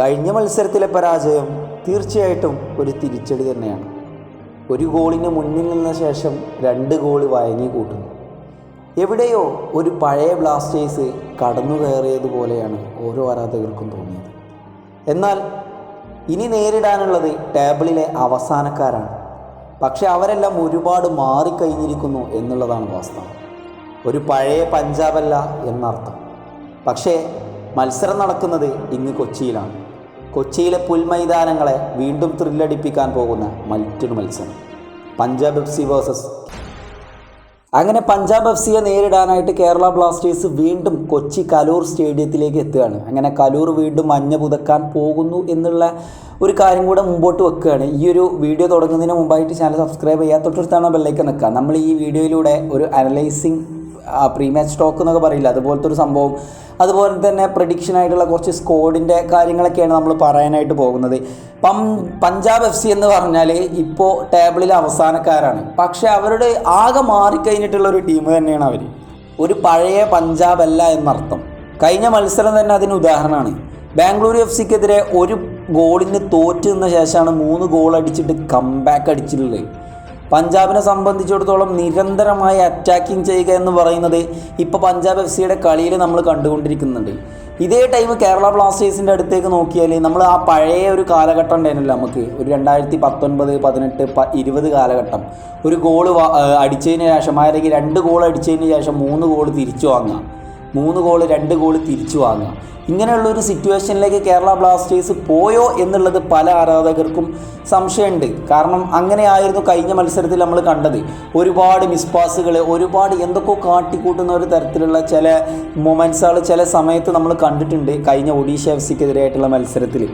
കഴിഞ്ഞ മത്സരത്തിലെ പരാജയം തീർച്ചയായിട്ടും ഒരു തിരിച്ചടി തന്നെയാണ്. ഒരു ഗോളിന് മുന്നിൽ നിന്ന ശേഷം രണ്ട് ഗോൾ വഴങ്ങി കൂട്ടുന്നു. എവിടെയോ ഒരു പഴയ ബ്ലാസ്റ്റേഴ്സ് കടന്നു കയറിയതുപോലെയാണ് ഓരോ ആരാധകർക്കും തോന്നിയത്. എന്നാൽ ഇനി നേരിടാനുള്ളത് ടേബിളിലെ അവസാനക്കാരാണ്. പക്ഷെ അവരെല്ലാം ഒരുപാട് മാറിക്കഴിഞ്ഞിരിക്കുന്നു എന്നുള്ളതാണ് വാസ്തവം. ഒരു പഴയ പഞ്ചാബല്ല എന്നർത്ഥം. പക്ഷേ മത്സരം നടക്കുന്നത് ഇന്ന് കൊച്ചിയിലാണ്. കൊച്ചിയിലെ പുൽമൈതാനങ്ങളെ വീണ്ടും ത്രില്ലടിപ്പിക്കാൻ പോകുന്ന മറ്റൊരു മത്സരം. Punjab F C versus. അങ്ങനെ പഞ്ചാബ് എഫ് സിയെ നേരിടാനായിട്ട് കേരള ബ്ലാസ്റ്റേഴ്സ് വീണ്ടും കൊച്ചി കലൂർ സ്റ്റേഡിയത്തിലേക്ക് എത്തുകയാണ്. അങ്ങനെ കലൂർ വീണ്ടും മഞ്ഞ പുതക്കാൻ പോകുന്നു എന്നുള്ള ഒരു കാര്യം കൂടെ മുമ്പോട്ട് വെക്കുകയാണ്. ഈ ഒരു വീഡിയോ തുടങ്ങുന്നതിന് മുമ്പായിട്ട് ചാനൽ സബ്സ്ക്രൈബ് ചെയ്യുക തൊട്ടടുത്താണ് ബെല്ലൈക്കൻ നിൽക്കുക നമ്മൾ ഈ വീഡിയോയിലൂടെ ഒരു അനലൈസിങ് പ്രീ മാച്ച് സ്റ്റോക്ക് എന്നൊക്കെ പറയില്ല? അതുപോലത്തെ ഒരു സംഭവം. അതുപോലെ തന്നെ പ്രഡിക്ഷൻ ആയിട്ടുള്ള കുറച്ച് സ്കോഡിന്റെ കാര്യങ്ങളൊക്കെയാണ് നമ്മൾ പറയാനായിട്ട് പോകുന്നത്. പം പഞ്ചാബ് എഫ് സി എന്ന് പറഞ്ഞാൽ ഇപ്പോൾ ടേബിളിൽ അവസാനക്കാരാണ്. പക്ഷേ അവരുടെ ആകെ മാറിക്കഴിഞ്ഞിട്ടുള്ള ഒരു ടീം തന്നെയാണ് അവർ ഒരു പഴയ പഞ്ചാബ് അല്ല എന്നർത്ഥം. കഴിഞ്ഞ മത്സരം തന്നെ അതിന് ഉദാഹരണമാണ്. ബാംഗ്ലൂർ എഫ് സിക്കെതിരെ ഒരു ഗോളിന് തോറ്റ് നിന്ന ശേഷമാണ് മൂന്ന് ഗോൾ അടിച്ചിട്ട് കംബാക്ക് അടിച്ചിട്ടുള്ളത്. പഞ്ചാബിനെ സംബന്ധിച്ചിടത്തോളം നിരന്തരമായി അറ്റാക്കിംഗ് ചെയ്യുക എന്ന് പറയുന്നത് ഇപ്പോൾ പഞ്ചാബ് എഫ് സിയുടെ കളിയിൽ നമ്മൾ കണ്ടുകൊണ്ടിരിക്കുന്നുണ്ട്. ഇതേ ടൈം കേരള ബ്ലാസ്റ്റേഴ്സിന്റെ അടുത്തേക്ക് നോക്കിയാൽ നമ്മൾ ആ പഴയ ഒരു കാലഘട്ടം ഉണ്ടായിരുന്നല്ലോ നമുക്ക്? ഒരു രണ്ടായിരത്തി പത്തൊൻപത് പതിനെട്ട് പ ഇരുപത് കാലഘട്ടം. ഒരു ഗോൾ അടിച്ചതിന് ശേഷം അല്ലെങ്കിൽ രണ്ട് ഗോൾ അടിച്ചതിന് ശേഷം മൂന്ന് ഗോൾ തിരിച്ചു വാങ്ങുക. മൂന്ന് ഗോൾ രണ്ട് ഗോൾ തിരിച്ചു വാങ്ങുക. ഇങ്ങനെയുള്ള ഒരു സിറ്റുവേഷനിലേക്ക് കേരള ബ്ലാസ്റ്റേഴ്സ് പോയോ എന്നുള്ളത് പല ആരാധകർക്കും സംശയമുണ്ട്. കാരണം അങ്ങനെയായിരുന്നു കഴിഞ്ഞ മത്സരത്തിൽ നമ്മൾ കണ്ടത്. ഒരുപാട് മിസ്പാസുകൾ ഒരുപാട് എന്തൊക്കെയോ കാട്ടിക്കൂട്ടുന്ന ഒരു തരത്തിലുള്ള ചില മൊമെൻസുകൾ ചില സമയത്ത് നമ്മൾ കണ്ടിട്ടുണ്ട് കഴിഞ്ഞ ഒഡീഷ എഫ് സിക്കെതിരായിട്ടുള്ള മത്സരത്തിൽ.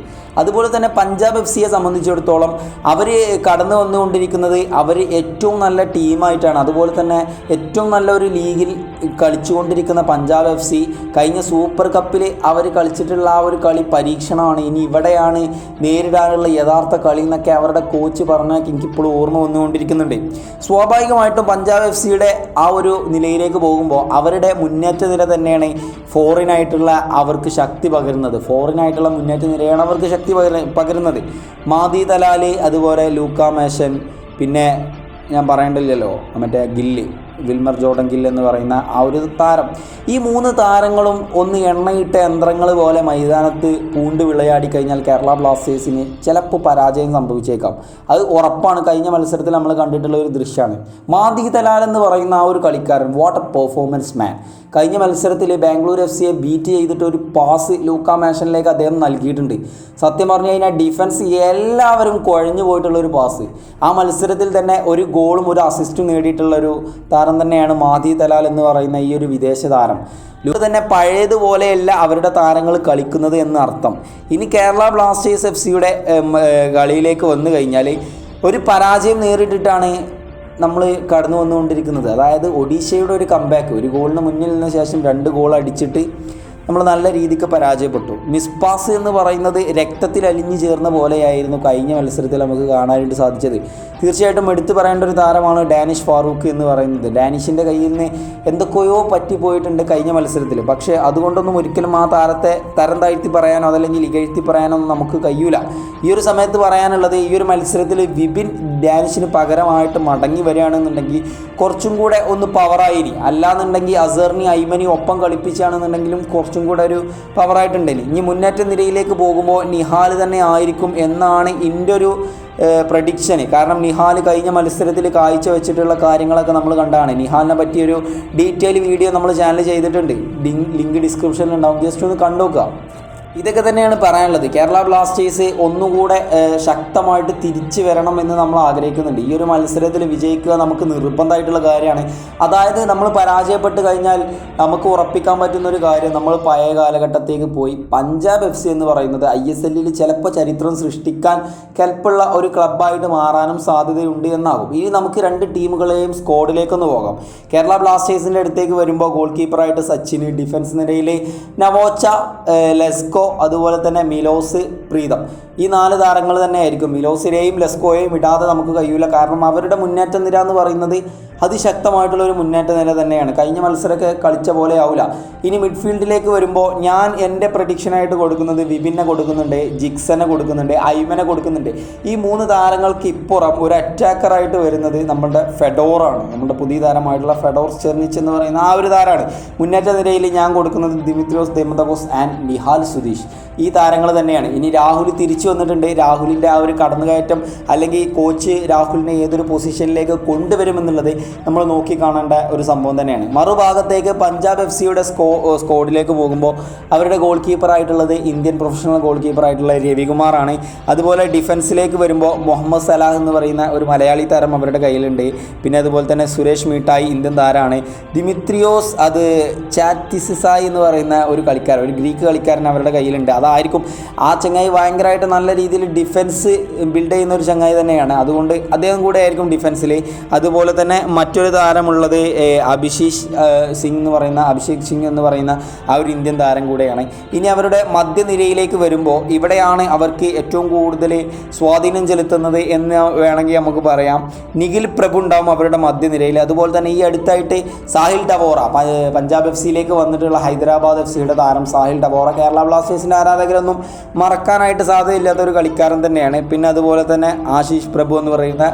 അതുപോലെ തന്നെ പഞ്ചാബ് എഫ് സിയെ സംബന്ധിച്ചിടത്തോളം അവർ കടന്നു വന്നുകൊണ്ടിരിക്കുന്നത് അവർ ഏറ്റവും നല്ല ടീമായിട്ടാണ്. അതുപോലെ തന്നെ ഏറ്റവും നല്ല ഒരു ലീഗിൽ കളിച്ചുകൊണ്ടിരിക്കുന്ന പഞ്ചാബ് എഫ് സി കഴിഞ്ഞ സൂപ്പർ കപ്പിൽ അവർ കളിച്ചിട്ടുള്ള ആ ഒരു കളി പരീക്ഷണമാണ്. ഇനി ഇവിടെയാണ് നേരിടാനുള്ള യഥാർത്ഥ കളി എന്നൊക്കെ അവരുടെ കോച്ച് പറഞ്ഞാൽ എനിക്കിപ്പോഴും ഓർമ്മ വന്നുകൊണ്ടിരിക്കുന്നുണ്ട്. സ്വാഭാവികമായിട്ടും പഞ്ചാബ് എഫ് സിയുടെ ആ ഒരു നിലയിലേക്ക് പോകുമ്പോൾ അവരുടെ മുന്നേറ്റ നിര തന്നെയാണ് ഫോറിനായിട്ടുള്ള അവർക്ക് ശക്തി പകരുന്നത്. ഫോറിനായിട്ടുള്ള മുന്നേറ്റ നിരയാണ് അവർക്ക് ശക്തി പകര പകരുന്നത്. മാദി തലാലി അതുപോലെ ലൂക്ക മേശൻ പിന്നെ ഞാൻ പറയേണ്ടില്ലല്ലോ മറ്റേ ഗില്ല്. വിൽമർ ജോഡങ്കിൽ എന്ന് പറയുന്ന ആ ഒരു താരം. ഈ മൂന്ന് താരങ്ങളും ഒന്ന് എണ്ണയിട്ട യന്ത്രങ്ങൾ പോലെ മൈതാനത്ത് പൂണ്ട് വിളയാടി കഴിഞ്ഞാൽ കേരള ബ്ലാസ്റ്റേഴ്സിന് ചിലപ്പോൾ പരാജയം സംഭവിച്ചേക്കാം. അത് ഉറപ്പാണ്. കഴിഞ്ഞ മത്സരത്തിൽ നമ്മൾ കണ്ടിട്ടുള്ള ഒരു ദൃശ്യമാണ്. മാദി തലാൽ എന്ന് പറയുന്ന ആ ഒരു കളിക്കാരൻ വാട്ട് എ പെർഫോമൻസ് മാൻ കഴിഞ്ഞ മത്സരത്തിൽ ബാംഗ്ലൂർ എഫ് സിയെ ബീറ്റ് ചെയ്തിട്ട് ഒരു പാസ് ലൂക്ക മാഷനിലേക്ക് അദ്ദേഹം നൽകിയിട്ടുണ്ട്. സത്യം പറഞ്ഞു കഴിഞ്ഞാൽ ഡിഫൻസ് എല്ലാവരും കുഴഞ്ഞു പോയിട്ടുള്ള ഒരു പാസ് ആ മത്സരത്തിൽ തന്നെ ഒരു ഗോളും ഒരു അസിസ്റ്റും നേടിയിട്ടുള്ള ഒരു താരം തന്നെയാണ് മാദി തലാൽ എന്ന് പറയുന്ന ഈ ഒരു വിദേശ താരം. ലൂക്ക തന്നെ പഴയതുപോലെയല്ല അവരുടെ താരങ്ങൾ കളിക്കുന്നത് എന്ന് അർത്ഥം. ഇനി കേരള ബ്ലാസ്റ്റേഴ്സ് എഫ് സിയുടെ കളിയിലേക്ക് വന്നു കഴിഞ്ഞാൽ ഒരു പരാജയം നേരിട്ടിട്ടാണ് നമ്മൾ കടന്നു വന്നുകൊണ്ടിരിക്കുന്നത് അതായത് ഒഡീഷയുടെ ഒരു കമ്പാക്ക് ഒരു ഗോളിന് മുന്നിൽ നിന്ന ശേഷം രണ്ട് ഗോൾ അടിച്ചിട്ട് നമ്മൾ നല്ല രീതിക്ക് പരാജയപ്പെട്ടു. മിസ്പാസ് എന്ന് പറയുന്നത് രക്തത്തിൽ അലിഞ്ഞു ചേർന്ന പോലെയായിരുന്നു കഴിഞ്ഞ മത്സരത്തിൽ നമുക്ക് കാണാനായിട്ട് സാധിച്ചത്. തീർച്ചയായിട്ടും എടുത്തു പറയേണ്ട ഒരു താരമാണ് ഡാനിഷ് ഫാറൂഖ് എന്ന് പറയുന്നത്. ഡാനിഷിന്റെ കയ്യിൽ നിന്ന് എന്തൊക്കെയോ പറ്റിപ്പോയിട്ടുണ്ട് കഴിഞ്ഞ മത്സരത്തിൽ. പക്ഷേ അതുകൊണ്ടൊന്നും ഒരിക്കലും ആ താരത്തെ തരം താഴ്ത്തി പറയാനോ അതല്ലെങ്കിൽ ഇകഴ്ത്തി പറയാനോ ഒന്നും നമുക്ക് കഴിയൂല. ഈ ഒരു സമയത്ത് പറയാനുള്ളത് ഈ ഒരു മത്സരത്തിൽ വിപിൻ ഡാനിഷിന് പകരമായിട്ട് മടങ്ങി വരികയാണെന്നുണ്ടെങ്കിൽ കുറച്ചും കൂടെ ഒന്ന് പവറായി അല്ലാന്നുണ്ടെങ്കിൽ അസറിനി ഐമനി ഒപ്പം കളിപ്പിച്ചാണെന്നുണ്ടെങ്കിലും കുറച്ചും കൂടെ ഒരു പവറായിട്ടുണ്ടെങ്കിൽ ഇനി മുന്നേറ്റ നിരയിലേക്ക് പോകുമ്പോൾ നിഹാൽ തന്നെ ആയിരിക്കും എന്നാണ് എന്റെ ഒരു പ്രഡിക്ഷന് കാരണം നിഹാൽ കഴിഞ്ഞ മത്സരത്തിൽ കാഴ്ച വെച്ചിട്ടുള്ള കാര്യങ്ങളൊക്കെ നമ്മൾ കണ്ടാണ്. നിഹാലിനെ പറ്റിയൊരു ഡീറ്റെയിൽ വീഡിയോ നമ്മൾ ചാനൽ ചെയ്തിട്ടുണ്ട്. ലിങ്ക് ഡിസ്ക്രിപ്ഷനിൽ ഉണ്ടാവും. ജസ്റ്റ് ഒന്ന് കണ്ടുനോക്കുക ഇതൊക്കെ തന്നെയാണ് പറയാനുള്ളത്. കേരള ബ്ലാസ്റ്റേഴ്സ് ഒന്നുകൂടെ ശക്തമായിട്ട് തിരിച്ചു വരണം എന്ന് നമ്മൾ ആഗ്രഹിക്കുന്നുണ്ട്. ഈ ഒരു മത്സരത്തിൽ വിജയിക്കുക നമുക്ക് നിർബന്ധമായിട്ടുള്ള കാര്യമാണ്. അതായത് നമ്മൾ പരാജയപ്പെട്ട് കഴിഞ്ഞാൽ നമുക്ക് ഉറപ്പിക്കാൻ പറ്റുന്ന ഒരു കാര്യം നമ്മൾ പഴയ കാലഘട്ടത്തേക്ക് പോയി. പഞ്ചാബ് എഫ് സി എന്ന് പറയുന്നത് ഐ എസ് എല്ലിൽ ചിലപ്പോൾ ചരിത്രം സൃഷ്ടിക്കാൻ കെൽപ്പുള്ള ഒരു ക്ലബ്ബായിട്ട് മാറാനും സാധ്യതയുണ്ട് എന്നാകും. ഇനി നമുക്ക് രണ്ട് ടീമുകളെയും സ്ക്വാഡിലേക്കൊന്ന് പോകാം. കേരള ബ്ലാസ്റ്റേഴ്സിന്റെ അടുത്തേക്ക് വരുമ്പോൾ ഗോൾ കീപ്പറായിട്ട് സച്ചിന് ഡിഫൻസ് നിരയിൽ നവോച്ച ലെസ്കോ ലെസ്കോ അതുപോലെ തന്നെ മിലോസ് പ്രീതം. ഈ നാല് താരങ്ങൾ തന്നെ ആയിരിക്കും മിലോസിനെയും ലെസ്കോയെയും ഇടാതെ നമുക്ക് കഴിയൂല. കാരണം അവരുടെ മുന്നേറ്റ നിര എന്ന് പറയുന്നത് അതിശക്തമായിട്ടുള്ള ഒരു മുന്നേറ്റ നില തന്നെയാണ്. കഴിഞ്ഞ മത്സരമൊക്കെ കളിച്ച പോലെ ആവില്ല ഇനി മിഡ്ഫീൽഡിലേക്ക് വരുമ്പോൾ ഞാൻ എന്റെ പ്രഡിക്ഷനായിട്ട് കൊടുക്കുന്നത് വിപിനെ കൊടുക്കുന്നുണ്ട് ജിക്സനെ കൊടുക്കുന്നുണ്ട് ഐമനെ കൊടുക്കുന്നുണ്ട്. ഈ മൂന്ന് താരങ്ങൾക്ക് ഇപ്പുറം ഒരു അറ്റാക്കറായിട്ട് വരുന്നത് നമ്മളുടെ ഫെഡോറാണ് നമ്മുടെ പുതിയ താരമായിട്ടുള്ള ഫെഡോർ ചെർണിച്ച് എന്ന് പറയുന്ന ആ ഒരു താരമാണ്. മുന്നേറ്റ നിരയിൽ ഞാൻ കൊടുക്കുന്നത് Dimitrios Diamantakos and Nihal Sudheesh ഈ താരങ്ങൾ തന്നെയാണ്. ഇനി രാഹുൽ തിരിച്ചു വന്നിട്ടുണ്ട്. രാഹുലിന്റെ ആ ഒരു കടന്നുകയറ്റം അല്ലെങ്കിൽ കോച്ച് രാഹുലിനെ ഏതൊരു പൊസിഷനിലേക്ക് കൊണ്ടുവരുമെന്നുള്ളത് നമ്മൾ നോക്കി കാണേണ്ട ഒരു സംഭവം തന്നെയാണ്. മറുഭാഗത്തേക്ക് പഞ്ചാബ് എഫ് സിയുടെ സ്കോ സ്കോഡിലേക്ക് പോകുമ്പോൾ അവരുടെ ഗോൾ കീപ്പറായിട്ടുള്ളത് ഇന്ത്യൻ പ്രൊഫഷണൽ ഗോൾ കീപ്പറായിട്ടുള്ള രവികുമാറാണ്. അതുപോലെ ഡിഫൻസിലേക്ക് വരുമ്പോൾ മുഹമ്മദ് സലാഹ് എന്ന് പറയുന്ന ഒരു മലയാളി താരം അവരുടെ കയ്യിലുണ്ട്. പിന്നെ അതുപോലെ തന്നെ സുരേഷ് മീട്ടായി ഇന്ത്യൻ താരമാണ്. ദിമിത്രിയോസ് അത് ചാറ്റിസിസായി എന്ന് പറയുന്ന ഒരു കളിക്കാരൻ ഒരു ഗ്രീക്ക് കളിക്കാരൻ അവരുടെ കയ്യിലുണ്ട്. അതായിരിക്കും ആ ചങ്ങായി ഭയങ്കരമായിട്ട് നല്ല രീതിയിൽ ഡിഫൻസ് ബിൽഡ് ചെയ്യുന്ന ഒരു ചങ്ങായി തന്നെയാണ്. അതുകൊണ്ട് അദ്ദേഹം കൂടെ ആയിരിക്കും ഡിഫൻസിൽ അതുപോലെ തന്നെ മറ്റൊരു താരമുള്ളത് അഭിഷേക് സിംഗ് എന്ന് പറയുന്ന അഭിഷേക് സിംഗ് എന്ന് പറയുന്ന ആ ഒരു ഇന്ത്യൻ താരം കൂടെയാണ്. ഇനി അവരുടെ മധ്യനിരയിലേക്ക് വരുമ്പോൾ ഇവിടെയാണ് അവർക്ക് ഏറ്റവും കൂടുതൽ സ്വാധീനം ചെലുത്തുന്നത് എന്ന് വേണമെങ്കിൽ നമുക്ക് പറയാം. നിഖിൽ പ്രഭു ഉണ്ടാവും അവരുടെ മധ്യനിരയിൽ. അതുപോലെ തന്നെ ഈ അടുത്തായിട്ട് സാഹിൽ ടവോറ പഞ്ചാബ് എഫ് സിയിലേക്ക് വന്നിട്ടുള്ള ഹൈദരാബാദ് എഫ് സിയുടെ താരം സാഹിൽ ടവോറ കേരള ബ്ലാസ്റ്റേഴ്സിന്റെ ആരാധകരൊന്നും മറക്കാനായിട്ട് സാധ്യതയില്ലാത്ത ഒരു കളിക്കാരൻ തന്നെയാണ്. പിന്നെ അതുപോലെ തന്നെ ആശീഷ് പ്രഭു എന്ന് പറയുന്ന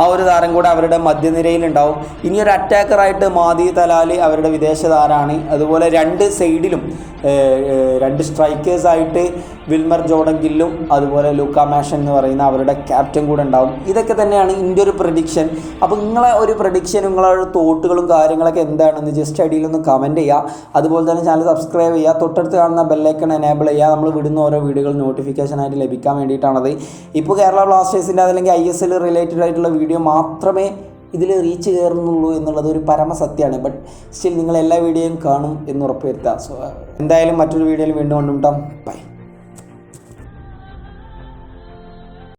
ആ ഒരു താരം കൂടെ അവരുടെ മധ്യനിരയിലുണ്ടാവും. ഇനി ഒരു അറ്റാക്കറായിട്ട് മാദി തലാലി അവരുടെ വിദേശ താരമാണ്. അതുപോലെ രണ്ട് സൈഡിലും രണ്ട് സ്ട്രൈക്കേഴ്സായിട്ട് വിൽമർ ജോർഡൻ അതുപോലെ ലൂക്ക മാഷൻ എന്ന് പറയുന്ന അവരുടെ ക്യാപ്റ്റൻ കൂടെ ഉണ്ടാവും. ഇതൊക്കെ തന്നെയാണ് ഇതിന്റെ ഒരു പ്രഡിക്ഷൻ അപ്പോൾ നിങ്ങളെ ഒരു പ്രഡിക്ഷൻ നിങ്ങളുടെ തോട്ടുകളും കാര്യങ്ങളൊക്കെ എന്താണെന്ന് ജസ്റ്റ് അടിയിലൊന്ന് കമന്റ് ചെയ്യുക അതുപോലെ തന്നെ ചാനൽ സബ്സ്ക്രൈബ് ചെയ്യുക തൊട്ടടുത്ത് കാണുന്ന ബെല്ലൈക്കൺ എനേബിൾ ചെയ്യുക നമ്മൾ വിടുന്ന ഓരോ വീഡിയോകൾ നോട്ടിഫിക്കേഷൻ ആയിട്ട് ലഭിക്കാൻ വേണ്ടിയിട്ടാണത്. ഇപ്പോൾ കേരള ബ്ലാസ്റ്റേഴ്സിന്റെ അതല്ലെങ്കിൽ ഐ എസ് എൽ റിലേറ്റഡ് ആയിട്ടുള്ള വീഡിയോ മാത്രമേ ഇതിൽ റീച്ച് കയറുന്നുള്ളൂ എന്നുള്ളത് ഒരു പരമസത്യമാണ്. ബട്ട് സ്റ്റിൽ നിങ്ങൾ എല്ലാ വീഡിയോയും കാണും എന്ന് ഉറപ്പുവരുത്തുക. സോ എന്തായാലും മറ്റൊരു വീഡിയോയിൽ വീണ്ടും കൊണ്ടുമുട്ടാം. ബൈ